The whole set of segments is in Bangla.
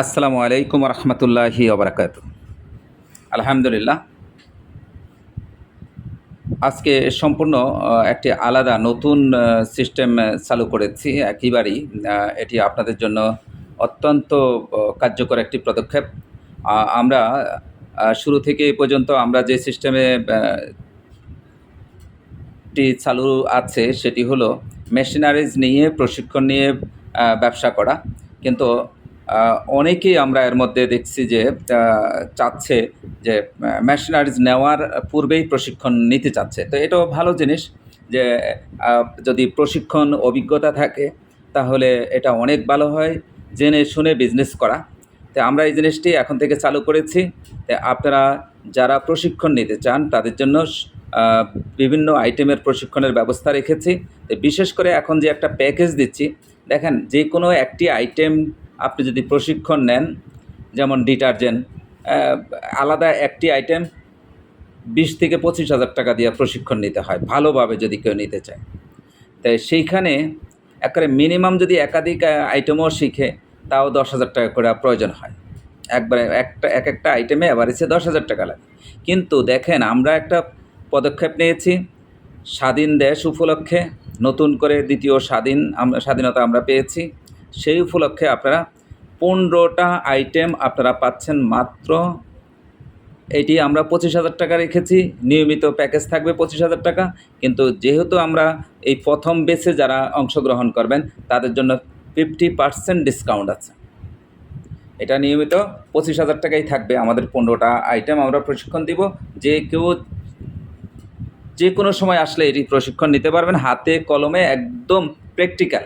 আসসালামু আলাইকুম রহমতুল্লাহি ওবরাকাত। আলহামদুলিল্লাহ। আজকে সম্পূর্ণ একটি আলাদা নতুন সিস্টেম চালু করেছি। একইবারই এটি আপনাদের জন্য অত্যন্ত কার্যকর একটি পদক্ষেপ। আমরা শুরু থেকে পর্যন্ত আমরা যে সিস্টেমে টি চালু আছে, সেটি হলো মেশিনারিজ নিয়ে, প্রশিক্ষণ নিয়ে ব্যবসা করা। কিন্তু অনেকেই আমরা এর মধ্যে দেখছি যে চাচ্ছে যে মেশিনারিজ নেওয়ার পূর্বেই প্রশিক্ষণ নিতে চাচ্ছে। তো এটাও ভালো জিনিস যে যদি প্রশিক্ষণ অভিজ্ঞতা থাকে, তাহলে এটা অনেক ভালো হয়। জেনে শুনে বিজনেস করা। তো আমরা এই জিনিসটি এখন থেকে চালু করেছি। আপনারা যারা প্রশিক্ষণ নিতে চান, তাদের জন্য বিভিন্ন আইটেমের প্রশিক্ষণের ব্যবস্থা রেখেছি। বিশেষ করে এখন যে একটা প্যাকেজ দিচ্ছি দেখেন যে কোনো একটি আইটেম আপনি যদি প্রশিক্ষণ নেন, যেমন ডিটারজেন্ট আলাদা একটি আইটেম বিশ থেকে পঁচিশ হাজার টাকা দিয়ে প্রশিক্ষণ নিতে হয়, ভালোভাবে যদি কেউ নিতে চায়। তাই সেইখানে একবারে মিনিমাম যদি একাধিক আইটেমও শিখে, তাও দশ হাজার টাকা করে প্রয়োজন হয়। একবারে একটা, এক একটা আইটেমে অ্যাভারেজে দশ হাজার টাকা লাগে। কিন্তু দেখেন, আমরা একটা পদক্ষেপ নিয়েছি স্বাধীন দেশ উপলক্ষে নতুন করে দ্বিতীয় স্বাধীন আমরা স্বাধীনতা আমরা পেয়েছি। সেই উপলক্ষে আপনারা পনেরোটা আইটেম আপনারা পাচ্ছেন মাত্র। এটি আমরা পঁচিশ হাজার টাকা রেখেছি। নিয়মিত প্যাকেজ থাকবে পঁচিশ হাজার টাকা। কিন্তু যেহেতু আমরা এই প্রথম বেসে যারা অংশগ্রহণ করবেন, তাদের জন্য ফিফটি পার্সেন্ট ডিসকাউন্ট আছে। এটা নিয়মিত পঁচিশ হাজার টাকাই থাকবে। আমাদের পনেরোটা আইটেম আমরা প্রশিক্ষণ দিব। যে কেউ যে কোনো সময় আসলে এটি প্রশিক্ষণ নিতে পারবেন। হাতে, কলমে একদম প্র্যাকটিক্যাল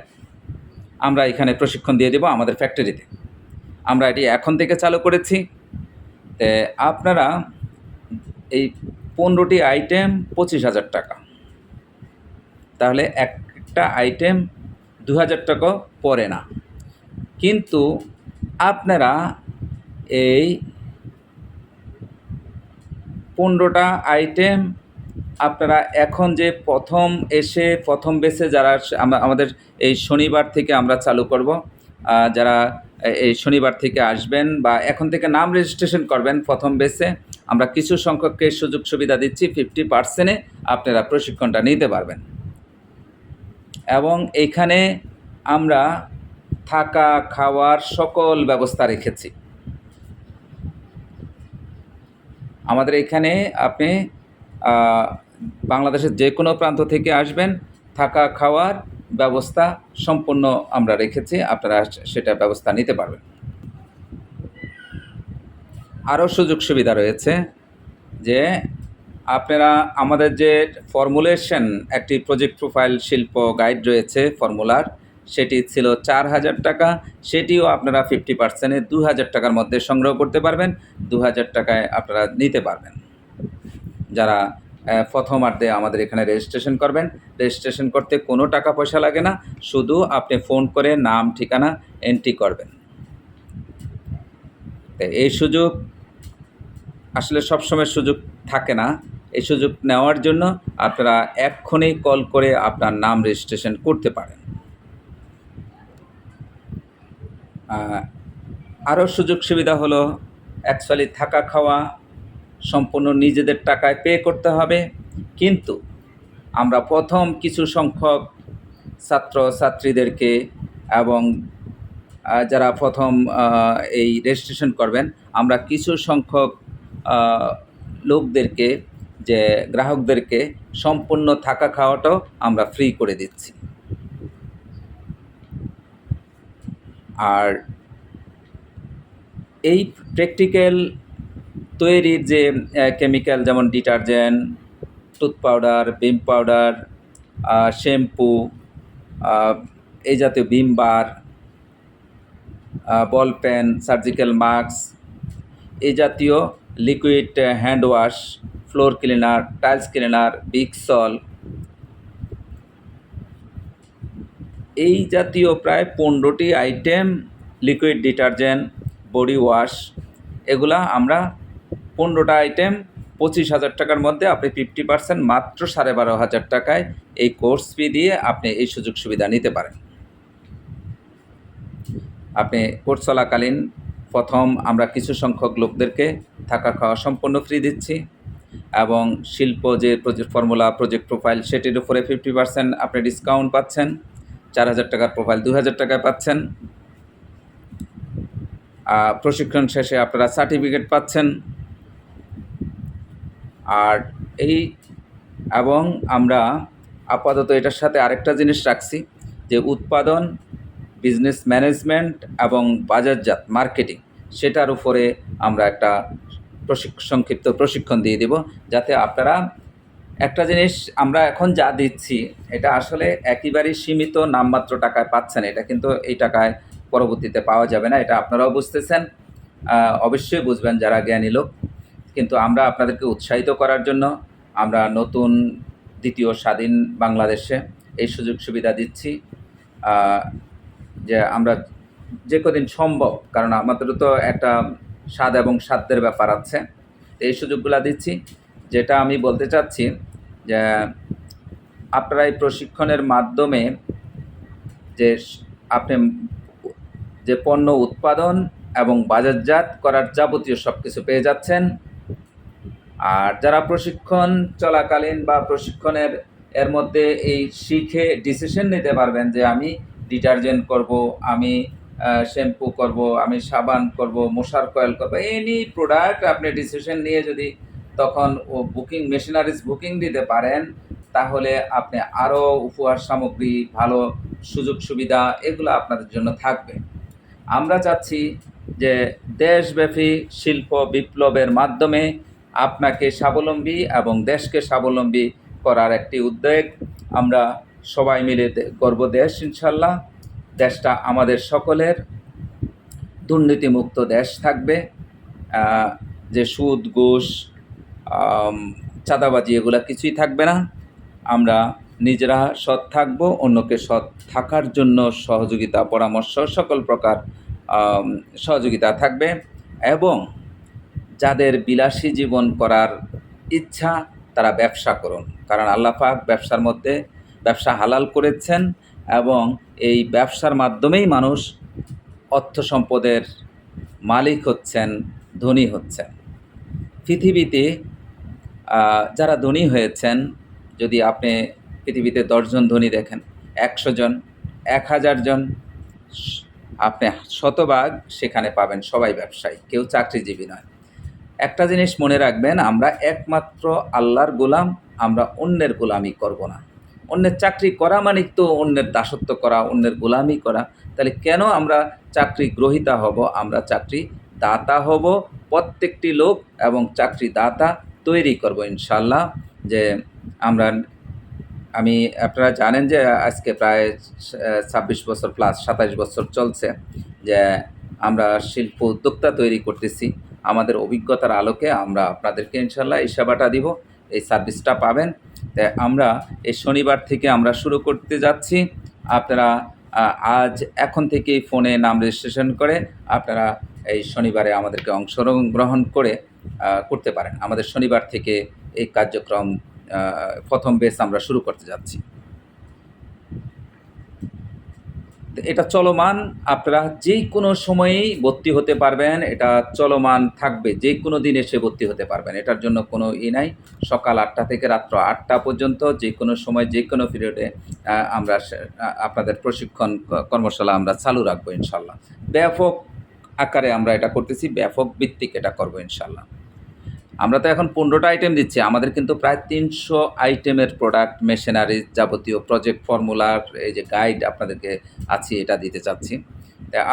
আমরা এখানে প্রশিক্ষণ দিয়ে দেবো আমাদের ফ্যাক্টরিতে আমরা এটি এখন থেকে চালু করেছি। আপনারা এই পনেরোটি আইটেম পঁচিশ হাজার টাকা। তাহলে একটা আইটেম দু হাজার টাকা পড়ে না। কিন্তু আপনারা এই পনেরোটা আইটেম আপনারা এখন যে প্রথম এসে প্রথম বেসে যারা আমাদের এই শনিবার থেকে আমরা চালু করব যারা এই শনিবার থেকে আসবেন বা এখন থেকে নাম রেজিস্ট্রেশন করবেন প্রথম বেসে আমরা কিছু সংখ্যককে সুযোগ সুবিধা দিচ্ছি ফিফটি পার্সেন্টে আপনারা প্রশিক্ষণটা নিতে পারবেন। এবং এখানে আমরা থাকা, খাওয়ার সকল ব্যবস্থা রেখেছি। আমাদের এখানে আপনি বাংলাদেশের যে কোনো প্রান্ত থেকে আসবেন, থাকা খাওয়ার ব্যবস্থা সম্পূর্ণ আমরা রেখেছি, আপনারা সেটা ব্যবস্থা নিতে পারবেন। আরও সুযোগ সুবিধা রয়েছে যে আপনারা আমাদের যে ফর্মুলেশন একটি প্রজেক্ট প্রোফাইল শিল্প গাইড রয়েছে ফর্মুলার সেটি ছিল চার হাজার টাকা, সেটিও আপনারা ফিফটি পার্সেন্টে দু হাজার টাকার মধ্যে সংগ্রহ করতে পারবেন, দু হাজার টাকায় আপনারা নিতে পারবেন। যারা প্রথমার্ধে আমাদের এখানে রেজিস্ট্রেশন করবেন। রেজিস্ট্রেশন করতে কোনো টাকা পয়সা লাগে না, শুধু আপনি ফোন করে নাম, ঠিকানা এন্ট্রি করবেন। এই সুযোগ আসলে সবসময় সুযোগ থাকে না। এই সুযোগ নেওয়ার জন্য আপনারা এক্ষুনি কল করে আপনার নাম রেজিস্ট্রেশন করতে পারেন। আরও সুযোগ সুবিধা হলো অ্যাকচুয়ালি থাকা খাওয়া সম্পূর্ণ নিজেদের টাকায় পে করতে হবে। কিন্তু আমরা প্রথম কিছু সংখ্যক ছাত্র ছাত্রীদেরকে এবং যারা প্রথম এই রেজিস্ট্রেশন করবেন, আমরা কিছু সংখ্যক লোকদেরকে, যে গ্রাহকদেরকে সম্পূর্ণ থাকা খাওয়াটাও আমরা ফ্রি করে দিচ্ছি। আর এই প্র্যাকটিক্যাল তৈরির যে কেমিক্যাল যেমন detergent tooth powder Vim powder shampoo এই জাতীয় Vim bar ball pen surgical mask এই জাতীয় liquid hand wash floor cleaner tiles cleaner big sol এই জাতীয় প্রায় পনেরোটি item liquid detergent body wash এগুলা আমরা পনেরোটা আইটেম পঁচিশ হাজার টাকার মধ্যে আপনি ফিফটি পার্সেন্ট মাত্র সাড়ে বারো হাজার টাকায় এই কোর্স ফি দিয়ে আপনি এই সুযোগ সুবিধা নিতে পারেন। আপনি কোর্স চলাকালীন প্রথম আমরা কিছু সংখ্যক লোকদেরকে থাকা খাওয়া সম্পূর্ণ ফ্রি দিচ্ছি এবং শিল্প যে প্রজেক্ট ফর্মুলা প্রজেক্ট প্রোফাইল সেটির উপরে ফিফটি পার্সেন্ট আপনি ডিসকাউন্ট পাচ্ছেন, চার হাজার টাকার প্রোফাইল দু হাজার টাকায় পাচ্ছেন। প্রশিক্ষণ শেষে আপনারা সার্টিফিকেট পাচ্ছেন। আর এই এবং আমরা আপাতত এটার সাথে আরেকটা জিনিস রাখছি, যে উৎপাদন বিজনেস ম্যানেজমেন্ট এবং বাজারজাত মার্কেটিং সেটার উপরে আমরা একটা সংক্ষিপ্ত প্রশিক্ষণ দিয়ে দেব, যাতে আপনারা একটা জিনিস আমরা এখন যা দিচ্ছি, এটা আসলে একেবারেই সীমিত নামমাত্র টাকায় পাচ্ছেন, এটা কিন্তু এই টাকায় পরবর্তীতে পাওয়া যাবে না, এটা আপনারাও বুঝতেছেন। অবশ্যই বুঝবেন যারা জ্ঞানী লোক। কিন্তু আমরা আপনাদেরকে উৎসাহিত করার জন্য আমরা নতুন দ্বিতীয় স্বাধীন বাংলাদেশে এই সুযোগ সুবিধা দিচ্ছি। যে আমরা যে কদিন সম্ভব, কারণ আমাদেরও তো একটা স্বাদ এবং সাধ্যের ব্যাপার আছে, এই সুযোগগুলো দিচ্ছি। যেটা আমি বলতে চাচ্ছি যে আপনারা এই প্রশিক্ষণের মাধ্যমে যে আপনি যে পণ্য উৎপাদন এবং বাজারজাত করার যাবতীয় সব কিছু পেয়ে যাচ্ছেন। আর যারা প্রশিক্ষণ চলাকালীন বা প্রশিক্ষণের, এর মধ্যে এই শিখে ডিসিশন নিতে পারবেন যে আমি ডিটারজেন্ট করব, আমি শ্যাম্পু করব, আমি সাবান করব, মশার কয়েল করব এনি প্রোডাক্ট আপনি ডিসিশন নিয়ে যদি তখন ও বুকিং মেশিনারিজ বুকিং দিতে পারেন, তাহলে আপনি আরও উপহার সামগ্রী, ভালো সুযোগ সুবিধা এগুলো আপনাদের জন্য থাকবে। আমরা চাচ্ছি যে দেশব্যাপী শিল্প বিপ্লবের মাধ্যমে আপনাকে স্বাবলম্বী এবং দেশকে স্বাবলম্বী করার একটি উদ্যোগ। আমরা সবাই মিলে করব দেশ ইনশাল্লাহ দেশটা আমাদের সকলের। দুর্নীতিমুক্ত দেশ থাকবে। যে সুদ, ঘুষ চাঁদাবাজি, এগুলো কিছুই থাকবে না। আমরা নিজেরা সৎ থাকব, অন্যকে সৎ থাকার জন্য সহযোগিতা, পরামর্শ সকল প্রকার সহযোগিতা থাকবে। এবং যাদের বিলাসী জীবন করার ইচ্ছা, তারা ব্যবসা করুন। কারণ আল্লাহ পাক ব্যবসার মধ্যে ব্যবসা হালাল করেছেন এবং এই ব্যবসার মাধ্যমেই মানুষ অর্থ সম্পদের মালিক হচ্ছেন, ধনী হচ্ছেন। পৃথিবীতে যারা ধনী হয়েছেন, যদি আপনি পৃথিবীতে দশজন ধনী দেখেন, একশো জন, এক হাজার জন, আপনি শতভাগ সেখানে পাবেন, সবাই ব্যবসায়ী, কেউ চাকরিজীবী নয়। একটা জিনিস মনে রাখবেন, আমরা একমাত্র আল্লাহর গোলাম, আমরা অন্যের গোলামি করব না। অন্যের চাকরি করা মানে তো অন্যের দাসত্ব করা, অন্যের গোলামি করা। তাহলে কেন আমরা চাকরি গ্রহিতা হব? আমরা চাকরি দাতা হব, প্রত্যেকটি লোক এবং চাকরি দাতা তৈরি করব ইনশাল্লাহ যে আমরা, আমি, আপনারা জানেন যে আজকে প্রায় ছাব্বিশ বছর প্লাস সাতাশ বছর চলছে যে আমরা শিল্প উদ্যোক্তা তৈরি করতেছি। আমাদের অভিজ্ঞতার আলোকে আমরা আপনাদেরকে ইনশাল্লাহ এই সেবাটা দিব, এই সার্ভিসটা পাবেন। তাই আমরা এই শনিবার থেকে আমরা শুরু করতে যাচ্ছি। আপনারা আজ এখন থেকেই ফোনে নাম রেজিস্ট্রেশন করে আপনারা এই শনিবারে আমাদেরকে অংশগ্রহণ করে করতে পারেন। আমাদের শনিবার থেকে এই কার্যক্রম প্রথম বেস আমরা শুরু করতে যাচ্ছি তো এটা চলমান, আপনারা যে কোনো সময়েই ভর্তি হতে পারবেন, এটা চলমান থাকবে যে কোনো দিন এসে ভর্তি হতে পারবেন, এটার জন্য কোনো ই নাই, সকাল আটটা থেকে রাত্র আটটা পর্যন্ত যে কোনো সময় যে কোনো পিরিয়ডে আমরা আপনাদের প্রশিক্ষণ কর্মশালা আমরা চালু রাখব ইনশাল্লাহ। ব্যাপক আকারে আমরা এটা করতেছি, ব্যাপক ভিত্তিক এটা করব ইনশাল্লাহ। আমরা তো এখন পনেরোটা আইটেম দিচ্ছি। আমাদের কিন্তু প্রায় তিনশো আইটেমের প্রোডাক্ট মেশিনারি যাবতীয় প্রজেক্ট ফর্মুলার এই যে গাইড আপনাদেরকে আছি, এটা দিতে চাচ্ছি।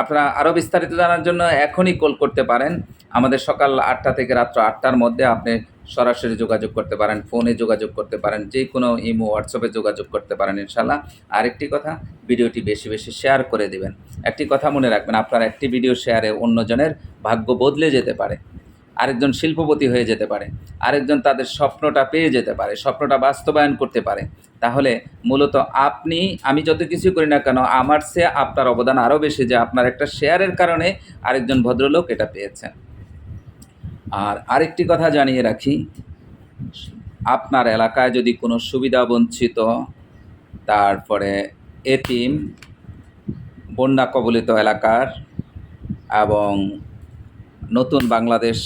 আপনারা আরও বিস্তারিত জানার জন্য এখনই কল করতে পারেন। আমাদের সকাল আটটা থেকে রাত্র আটটার মধ্যে আপনি সরাসরি যোগাযোগ করতে পারেন ফোনে যোগাযোগ করতে পারেন, যে কোনো ইমো হোয়াটসঅ্যাপে যোগাযোগ করতে পারেন ইনশাল্লাহ আরেকটি কথা, ভিডিওটি বেশি বেশি শেয়ার করে দিবেন। একটি কথা মনে রাখবেন, আপনার একটি ভিডিও শেয়ারে অন্যজনের ভাগ্য বদলে যেতে পারে। আরেকজন শিল্পপতি হয়ে যেতে পারে, আরেকজন তাদের স্বপ্নটা পেয়ে যেতে পারে, স্বপ্নটা বাস্তবায়ন করতে পারে। তাহলে মূলত আপনি, আমি যত কিছু করি না কেন, আমার সে আপনার অবদান আরও বেশি যে আপনার একটা শেয়ারের কারণে আরেকজন ভদ্রলোক এটা পেয়েছেন। আর আরেকটি কথা জানিয়ে রাখি, আপনার এলাকায় যদি কোনো সুবিধা বঞ্চিত, তারপরে এতিম, বন্যা কবলিত এলাকার এবং নতুন বাংলাদেশ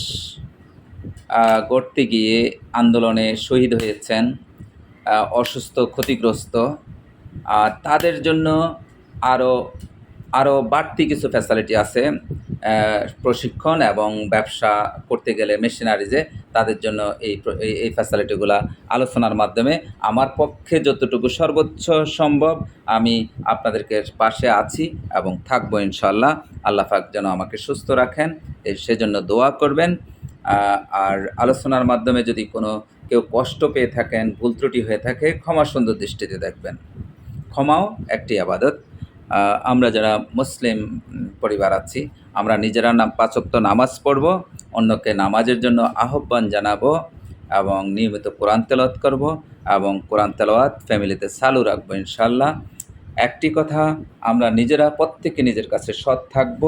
গড়তে গিয়ে আন্দোলনে শহীদ হয়েছেন অসুস্থ, ক্ষতিগ্রস্ত। আর তাদের জন্য আরও আরও বাড়তি কিছু ফ্যাসিলিটি আছে। প্রশিক্ষণ এবং ব্যবসা করতে গেলে মেশিনারিজে তাদের জন্য এই এই- ফ্যাসিলিটিগুলো আলোচনার মাধ্যমে আমার পক্ষে যতটুকু সর্বোচ্চ সম্ভব আমি আপনাদেরকে পাশে আছি এবং থাকব ইনশাল্লাহ আল্লাহ যেন আমাকে সুস্থ রাখেন সেজন্য দোয়া করবেন। আর আলোচনার মাধ্যমে যদি কোনো কেউ কষ্ট পেয়ে থাকেন, ভুল ত্রুটি হয়ে থাকে, ক্ষমা সুন্দর দৃষ্টিতে দেখবেন। ক্ষমাও একটি আবাদত। আমরা যারা মুসলিম পরিবার আছি, আমরা নিজেরা নাম পাঁচক্ত নামাজ পড়ব, অন্যকে নামাজের জন্য আহ্বান জানাব এবং নিয়মিত কোরআন তেলাওয়াত করব এবং কোরআন তেলাওয়াত ফ্যামিলিতে চালু রাখব ইনশাল্লাহ একটি কথা, আমরা নিজেরা প্রত্যেকে নিজের কাছে সৎ থাকব,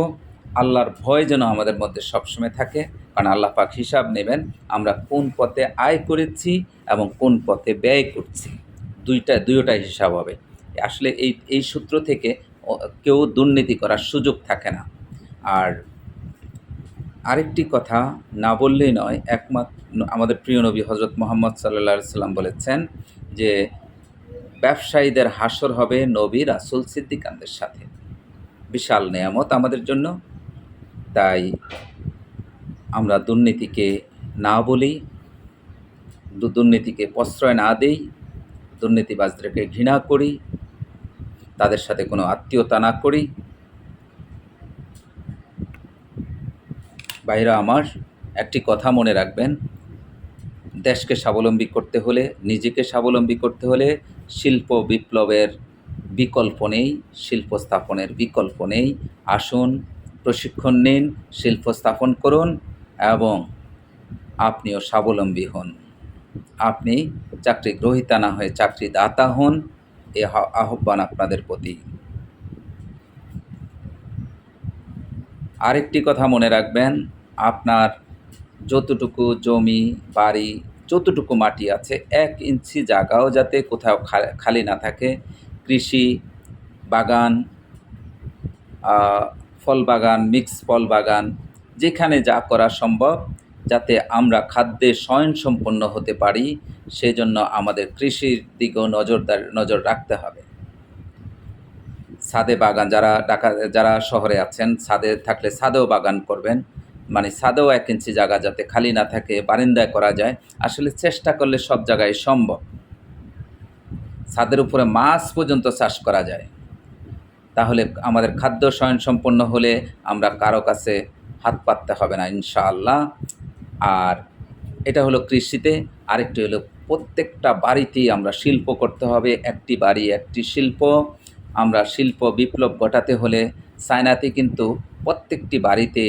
আল্লাহর ভয় যেন আমাদের মধ্যে সবসময় থাকে, কারণ আল্লাহ পাক হিসাব নেবেন আমরা কোন পথে আয় করেছি এবং কোন পথে ব্যয় করছি। দুইটা দুইটাই হিসাব হবে। আসলে এই এই সূত্র থেকে কেউ দুর্নীতি করার সুযোগ থাকে না। আর আরেকটি কথা না বললেই নয়, একমাত্র আমাদের প্রিয় নবী হজরত মোহাম্মদ সাল্লা সাল্লাম বলেছেন যে ব্যবসায়ীদের হাসর হবে নবী রাসুল সিদ্দিকানদের সাথে। বিশাল নেয়ামত আমাদের জন্য। তাই আমরা দুর্নীতিকে না বলি দুর্নীতিকে প্রশ্রয় না দেই, দুর্নীতিবাজদেরকে ঘৃণা করি তাদের সাথে কোনো আত্মীয়তা না করি। ভাইরা আমার, একটি কথা মনে রাখবেন। দেশকে স্বাবলম্বী করতে হলে, নিজেকে স্বাবলম্বী করতে হলে শিল্প বিপ্লবের বিকল্প নেই, শিল্প স্থাপনের বিকল্প নেই। আসুন, প্রশিক্ষণ নিন, শিল্প স্থাপন করুন এবং আপনিও স্বাবলম্বী হন। আপনি চাকরি গ্রহীতা না হয়ে চাকরি দাতা হন। এ আহ- আহ্বান আপনাদের প্রতি। আরেকটি কথা মনে রাখবেন, আপনার যতটুকু জমি, বাড়ি, যতটুকু মাটি আছে, এক ইঞ্চি জায়গাও যাতে কোথাও খালি না থাকে। কৃষি বাগান ফল বাগান, মিক্স ফল বাগান, যেখানে যা করা সম্ভব, যাতে আমরা খাদ্যে স্বয়ংসম্পন্ন হতে পারি। সেজন্য আমাদের কৃষির দিকেও নজরদার, নজর রাখতে হবে। ছাদে বাগান, যারা ঢাকা যারা শহরে আছেন, ছাদে থাকলে ছাদেও বাগান করবেন। মানে ছাদেও এক ইঞ্চি জায়গা যাতে খালি না থাকে, বারিন্দায় করা যায়। আসলে চেষ্টা করলে সব জায়গায় সম্ভব। ছাদের উপরে মাছ পর্যন্ত চাষ করা যায়। তাহলে আমাদের খাদ্য স্বয়ংসম্পন্ন হলে আমরা কারও কাছে হাত পাততে হবে না, ইনশাআল্লাহ। আর এটা হলো কৃষিতে, আরেকটি হলো প্রত্যেকটা বাড়িতেই আমরা শিল্প করতে হবে, একটি বাড়ি, একটি শিল্প। আমরা শিল্প বিপ্লব ঘটাতে হলে চায়নাতে কিন্তু প্রত্যেকটি বাড়িতে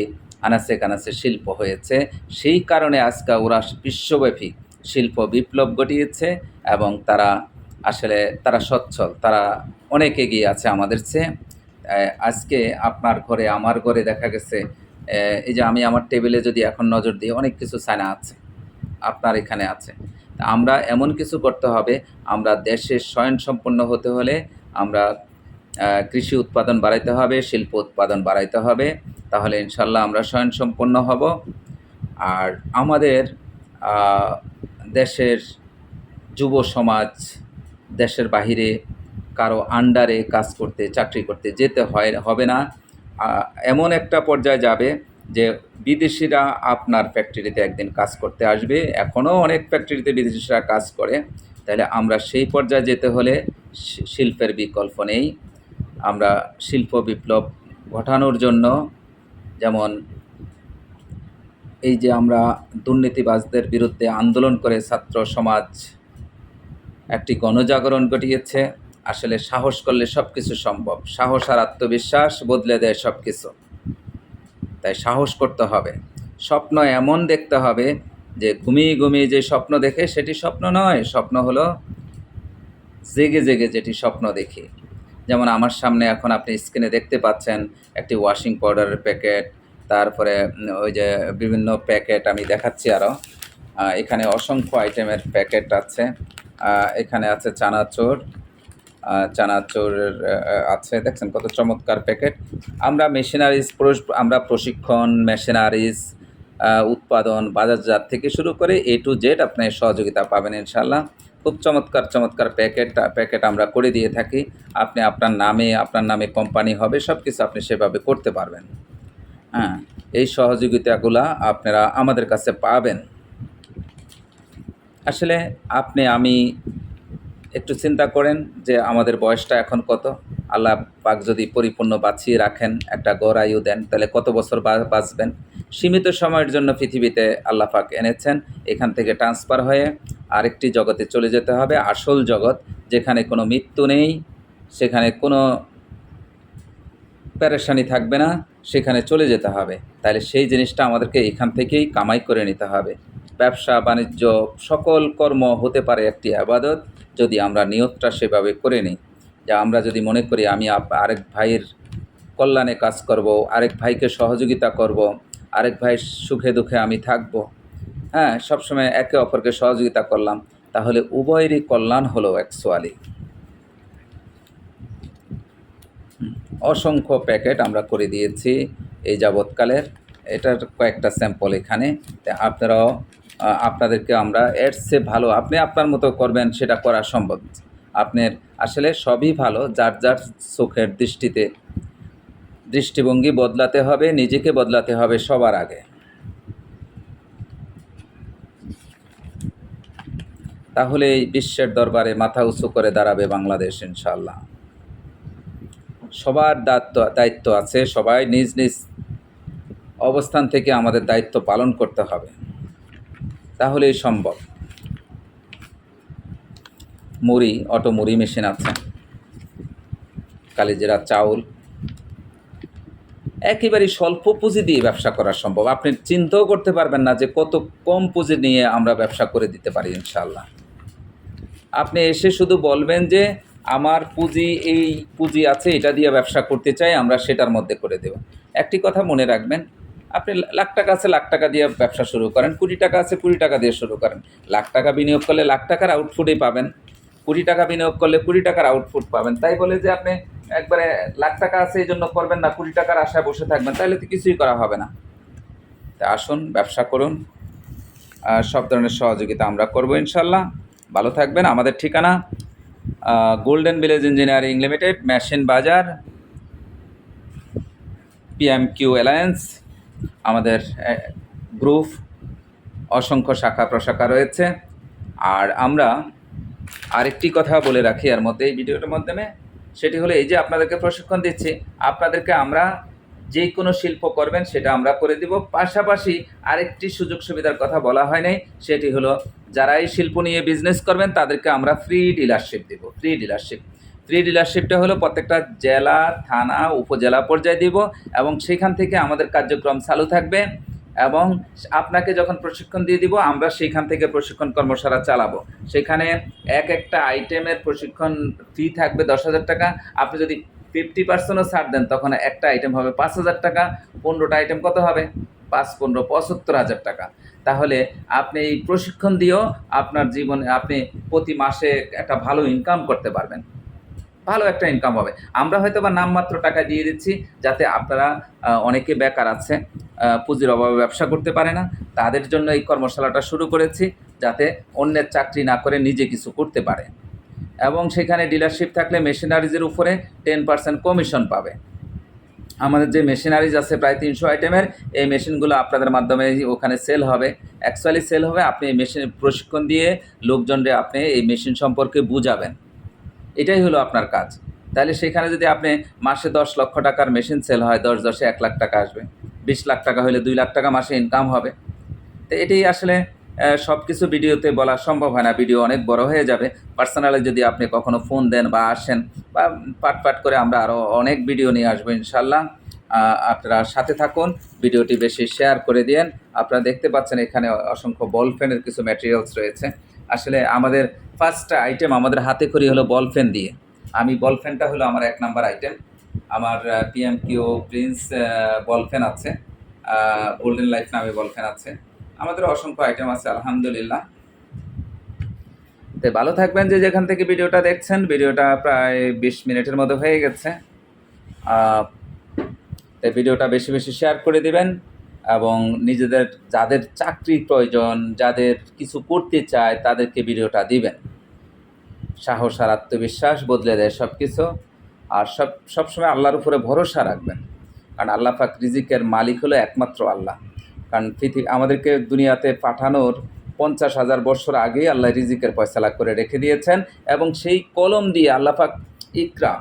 আনাচে কানাচে শিল্প হয়েছে। সেই কারণে আজকে ওরা বিশ্বব্যাপী শিল্প বিপ্লব ঘটিয়েছে এবং তারা আসলে তারা সচ্ছল, তারা অনেক এগিয়ে আছে আমাদের চেয়ে। আজকে আপনার ঘরে, আমার ঘরে দেখা গেছে এই যে আমি আমার টেবিলে যদি এখন নজর দিই, অনেক কিছু চায়না আছে, আপনার এখানে আছে। আমরা এমন কিছু করতে হবে, আমরা দেশের স্বয়ংসম্পন্ন হতে হলে আমরা কৃষি উৎপাদন বাড়াইতে হবে, শিল্প উৎপাদন বাড়াইতে হবে, তাহলে ইনশাল্লাহ আমরা স্বয়ংসম্পন্ন হব। আর আমাদের দেশের যুব সমাজ, দেশের বাহিরে কারও আন্ডারে কাজ করতে, চাকরি করতে যেতে হয়, হবে না। এমন একটা পর্যায়ে যাবে যে বিদেশিরা আপনার ফ্যাক্টরিতে একদিন কাজ করতে আসবে, এখনও অনেক ফ্যাক্টরিতে বিদেশিরা কাজ করে, তাহলে আমরা সেই পর্যায়ে যেতে হলে শিল্পের বিকল্প নেই। আমরা শিল্প বিপ্লব ঘটানোর জন্য, যেমন এই যে আমরা দুর্নীতিবাজদের বিরুদ্ধে আন্দোলন করে ছাত্র সমাজ একটি গণজাগরণ ঘটিয়েছে, আসলে সাহস করলে সব কিছু সম্ভব। সাহস আর আত্মবিশ্বাস বদলে দেয় সব কিছু তাই সাহস করতে হবে। স্বপ্ন এমন দেখতে হবে যে ঘুমিয়ে ঘুমিয়ে যে স্বপ্ন দেখে সেটি স্বপ্ন নয়, স্বপ্ন হলো জেগে জেগে যেটি স্বপ্ন দেখি। যেমন আমার সামনে এখন আপনি স্ক্রিনে দেখতে পাচ্ছেন একটি ওয়াশিং পাউডারের প্যাকেট তারপরে ওই যে বিভিন্ন প্যাকেট আমি দেখাচ্ছি আরও এখানে অসংখ্য আইটেমের প্যাকেট আছে। এখানে আছে চানাচুর চানাচুরের আছে, দেখছেন কত চমৎকার প্যাকেট আমরা মেশিনারিজ আমরা প্রশিক্ষণ মেশিনারিজ উৎপাদন, বাজারজাত থেকে শুরু করে এ টু জেড আপনি সহযোগিতা পাবেন ইনশাল্লাহ খুব চমৎকার চমৎকার প্যাকেট প্যাকেট আমরা করে দিয়ে থাকি। আপনি আপনার নামে আপনার নামে কোম্পানি হবে সব কিছু আপনি সেভাবে করতে পারবেন। হ্যাঁ এই সহযোগিতাগুলা আপনারা আমাদের কাছে পাবেন। আসলে আপনি, আমি একটু চিন্তা করেন যে আমাদের বয়সটা এখন কত। আল্লাহ পাক যদি পরিপূর্ণ বাঁচিয়ে রাখেন, একটা গড় আয়ু দেন, তাহলে কত বছর বাঁচবেন? সীমিত সময়ের জন্য পৃথিবীতে আল্লাহ পাক এনেছেন। এখান থেকে ট্রান্সফার হয়ে আরেকটি জগতে চলে যেতে হবে, আসল জগৎ, যেখানে কোনো মৃত্যু নেই, সেখানে কোনো প্যারেশানি থাকবে না, সেখানে চলে যেতে হবে। তাহলে সেই জিনিসটা আমাদেরকে এখান থেকেই কামাই করে নিতে হবে। ব্যবসা, বাণিজ্য, সকল কর্ম হতে পারে একটি আবাদত। যদি আমরা নিয়তটা সেভাবে করে নিই। যে আমরা যদি মনে করি আমি আরেক ভাইয়ের কল্যাণে কাজ করব, আরেক ভাইকে সহযোগিতা করব, আরেক ভাইয়ের সুখে দুঃখে আমি থাকব হ্যাঁ সবসময় একে অপরকে সহযোগিতা করলাম, তাহলে উভয়েরই কল্যাণ হলো অ্যাকচুয়ালি অসংখ্য প্যাকেট আমরা করে দিয়েছি এই যাবৎকালের। এটার কয়েকটা স্যাম্পল এখানে। আপনারাও আপনাদেরকে আমরা এর সে ভালো আপনি আপনার মতো করবেন, সেটা করা সম্ভব আপনার আসলে সবই ভালো, যার যার চোখের দৃষ্টিতে দৃষ্টিভঙ্গি বদলাতে হবে, নিজেকে বদলাতে হবে সবার আগে। তাহলে এই বিশ্বের দরবারে মাথা উঁচু করে দাঁড়াবে বাংলাদেশ ইনশাল্লাহ সবার দায়িত্ব দায়িত্ব আছে, সবাই নিজ নিজ অবস্থান থেকে আমাদের দায়িত্ব পালন করতে হবে। তাহলেই সম্ভব। মুড়ি, অটো মুড়ি মেশিন আছে। কালিজিরা চাউল। একেবারে স্বল্প পুঁজি দিয়ে ব্যবসা করা সম্ভব। আপনি চিন্তাও করতে পারবেন না যে কত কম পুঁজি নিয়ে আমরা ব্যবসা করে দিতে পারি ইনশাল্লাহ আপনি এসে শুধু বলবেন যে, আমার পুঁজি, এই পুঁজি আছে, এটা দিয়ে ব্যবসা করতে চাই, আমরা সেটার মধ্যে করে দেব। একটি কথা মনে রাখবেন আপনি লাখ টাকা আছে, লাখ টাকা দিয়ে ব্যবসা শুরু করেন, কুড়ি টাকা আছে, কুড়ি টাকা দিয়ে শুরু করেন। লাখ টাকা বিনিয়োগ করলে লাখ টাকার আউটপুটই পাবেন। কুড়ি টাকা বিনিয়োগ করলে কুড়ি টাকার আউটপুট পাবেন। তাই বলে যে আপনি একবারে লাখ টাকা আছে এই জন্য করবেন না, কুড়ি টাকার আশায় বসে থাকবেন, তাহলে তো কিছুই করা হবে না। তা আসুন, ব্যবসা করুন। সব ধরনের সহযোগিতা আমরা করব ইনশাল্লাহ ভালো থাকবেন। আমাদের ঠিকানা golden village engineering limited machine bazaar PM Q alliance আমাদের গ্রুপ অসংখ্য শাখা প্রশাখা রয়েছে। আর আমরা আরেকটি কথা বলে রাখি এর মধ্যে, এই ভিডিওটার মাধ্যমে। সেটি হলো এই যে আপনাদেরকে প্রশিক্ষণ দিচ্ছি, আপনাদেরকে আমরা যে কোনো শিল্প করবেন সেটা আমরা করে দিব। পাশাপাশি আরেকটি সুযোগ সুবিধার কথা বলা হয় নাই, সেটি হলো যারা এই শিল্প নিয়ে বিজনেস করবেন, তাদেরকে আমরা ফ্রি ডিলারশিপ দিব ফ্রি ডিলারশিপ ফ্রি ডিলারশিপটা হলো প্রত্যেকটা জেলা, থানা, উপজেলা পর্যায়ে দিব এবং সেখান থেকে আমাদের কার্যক্রম চালু থাকবে এবং আপনাকে যখন প্রশিক্ষণ দিয়ে দিব, আমরা সেইখান থেকে প্রশিক্ষণ কর্মশালা চালাবো। সেখানে এক একটা আইটেমের প্রশিক্ষণ ফি থাকবে দশ হাজার টাকা। আপনি যদি ফিফটি পার্সেন্টও ছাড় দেন, তখন একটা আইটেম হবে পাঁচ হাজার টাকা। পনেরোটা আইটেম কত হবে? পাঁচ, পনেরো, পঁচাত্তর হাজার টাকা। তাহলে আপনি এই প্রশিক্ষণ দিয়েও আপনার জীবনে আপনি প্রতি মাসে একটা ভালো ইনকাম করতে পারবেন। ভালো একটা ইনকাম হবে। আমরা হয়তো বা নামমাত্র টাকা দিয়ে দিচ্ছি যাতে আপনারা অনেকে বেকার আছে পুঁজির অভাবে ব্যবসা করতে পারে না। তাদের জন্য এই কর্মশালাটা শুরু করেছি যাতে অন্যের চাকরি না করে নিজে কিছু করতে পারে। এবং সেখানে ডিলারশিপ থাকলে মেশিনারিজের উপরে টেন পার্সেন্ট কমিশন পাবে। আমাদের যে মেশিনারিজ আছে প্রায় তিনশো আইটেমের এই মেশিনগুলো আপনাদের মাধ্যমে ওখানে সেল হবে। অ্যাকচুয়ালি সেল হবে, আপনি এই মেশিন প্রশিক্ষণ দিয়ে লোকজনরে আপনি এই মেশিন সম্পর্কে বুঝাবেন। এটাই হলো আপনার কাজ। তাহলে সেখানে যদি আপনি মাসে দশ লক্ষ টাকার মেশিন সেল হয়, দশ দশে এক লাখ টাকা আসবে। বিশ লাখ টাকা হলে দুই লাখ টাকা মাসে ইনকাম হবে। তো এটাই আসলে সব কিছু ভিডিওতে বলা সম্ভব হয় না। ভিডিও অনেক বড় হয়ে যাবে। পার্সোনালি যদি আপনি কখনো ফোন দেন বা আসেন, বা পাট পাট করে আমরা আরও অনেক ভিডিও নিয়ে আসব ইনশাল্লাহ আপনারা সাথে থাকুন, ভিডিওটি বেশি শেয়ার করে দিন আপনারা দেখতে পাচ্ছেন এখানে অসংখ্য বল ফ্যানের কিছু ম্যাটেরিয়ালস রয়েছে। আসলে আমাদের ফার্স্ট আইটেম আমাদের হাতে করি হলো বল ফ্যান দিয়ে। আমি বল ফ্যানটা হলো আমার এক নাম্বার আইটেম আমার PM Q prince ball fan আছে। গোল্ডেন লাইফ নামে বল ফ্যান আছে। আমাদের অসংখ্য আইটেম আছে আলহামদুলিল্লাহ। তো ভালো থাকবেন যে যেখান থেকে ভিডিওটা দেখছেন। ভিডিওটা প্রায় বিশ মিনিটের মতো হয়ে গেছে। আহ, তো ভিডিওটা বেশি বেশি শেয়ার করে দিবেন। এবং নিজেদের, যাদের চাকরি প্রয়োজন, যাদের কিছু করতে চায়, তাদেরকে ভিডিওটা দিবেন। সাহস আর আত্মবিশ্বাস বদলে দেয় সব কিছু আর সব, সবসময় আল্লাহর উপরে ভরসা রাখবেন। কারণ আল্লাহ পাক রিজিকের মালিক হলো একমাত্র আল্লাহ। কারণ পৃথিবী আমাদেরকে দুনিয়াতে পাঠানোর পঞ্চাশ হাজার বছর আগেই আল্লাহ রিজিকের পয়সালা করে রেখে দিয়েছেন এবং সেই কলম দিয়ে আল্লাহ পাক ইকরা,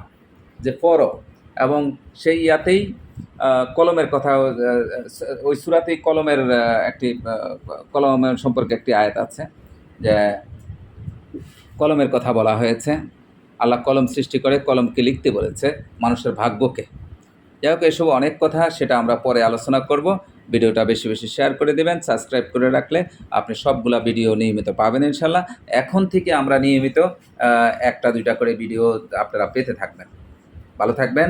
যে পড়ো এবং সেই ইয়াতেই কলমের কথা ওই সুরাতেই কলমের একটি কলমের সম্পর্কে একটি আয়াত আছে যে কলমের কথা বলা হয়েছে, আল্লাহ কলম সৃষ্টি করে, কলমকে লিখতে বলেছে মানুষের ভাগ্যকে। যাই হোক, এসব অনেক কথা, সেটা আমরা পরে আলোচনা করব। ভিডিওটা বেশি বেশি শেয়ার করে দেবেন, সাবস্ক্রাইব করে রাখলে আপনি সবগুলা ভিডিও নিয়মিত পাবেন ইনশাল্লাহ। এখন থেকে আমরা নিয়মিত একটা দুইটা করে ভিডিও আপনারা পেতে থাকবেন। ভালো থাকবেন